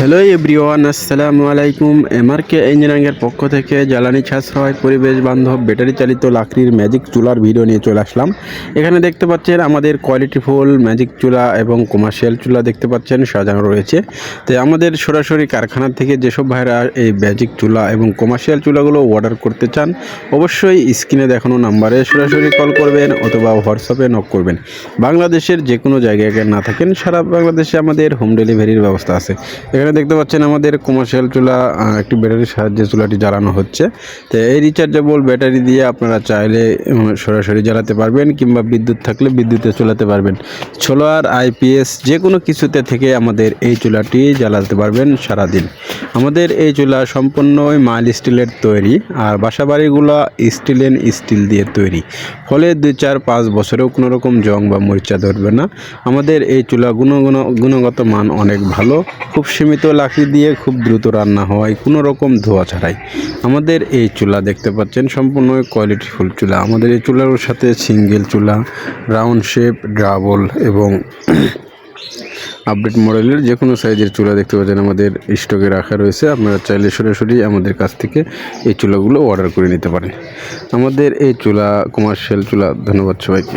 Hello everyone আসসালামু আলাইকুম এমআরকে ইঞ্জিনিয়ারিংয়ের পক্ষ থেকে জ্বালানি সাশ্রয় পরিবেশ বান্ধব ব্যাটারি চালিত লাকড়ির ম্যাজিক চুলার ভিডিও নিয়ে চলে আসলাম। এখানে দেখতে পাচ্ছেন আমাদের কোয়ালিটিফুল ম্যাজিক চুলা এবং কমার্শিয়াল চুলা দেখতে পাচ্ছেন, সাজানো রয়েছে। তো আমাদের সরাসরি কারখানা থেকে যেসব ভাইরা এই ম্যাজিক চুলা এবং কমার্শিয়াল চুলাগুলো অর্ডার করতে চান, অবশ্যই স্ক্রিনে দেখানো নাম্বারে সরাসরি কল করবেন অথবা হোয়াটসঅ্যাপে নক করবেন। বাংলাদেশের যে কোনো জায়গায় না থাকেন, সারা বাংলাদেশে আমাদের হোম ডেলিভারির ব্যবস্থা আছে। এখানে দেখতে পাচ্ছেন আমাদের কমার্শিয়াল চুলা একটি ব্যাটারির সাহায্যে চুলাটি জ্বালানো হচ্ছে। তো এই রিচার্জেবল ব্যাটারি দিয়ে আপনারা চাইলে সরাসরি জ্বালাতে পারবেন কিংবা বিদ্যুৎ থাকলে বিদ্যুতে চলাতে পারবেন। সোলার আইপিএস যে কোনো কিছুতে থেকে আমাদের এই চুলাটি জ্বালাতে পারবেন সারাদিন। আমাদের এই চুলা সম্পূর্ণই মাইল স্টিলের তৈরি, আর বাসাবাড়িগুলো স্টিলেন স্টিল দিয়ে তৈরি। ফলে দুই, চার, পাঁচ বছরেও কোনো রকম জং বা মরিচা ধরবে না। আমাদের এই চুলা গুণগুণ, গুণগত মান অনেক ভালো, খুব সীমিত লাকড়ি দিয়ে খুব দ্রুত রান্না হয় কোনো রকম ধোয়া ছাড়াই। আমাদের এই চুলা দেখতে পাচ্ছেন, সম্পূর্ণ কোয়ালিটিফুল চুলা। আমাদের এই চুলার সাথে সিঙ্গেল চুলা রাউন্ড শেপ ডাবল এবং আপডেট মডেলের যে কোনো সাইজের চুলা দেখতে পাচ্ছেন, আমাদের স্টকে রাখা রয়েছে। আপনারা চাইলে সরাসরি আমাদের কাছ থেকে এই চুলাগুলো অর্ডার করে নিতে পারেন। আমাদের এই চুলা কমার্শিয়াল চুলা, ধন্যবাদ সবাইকে।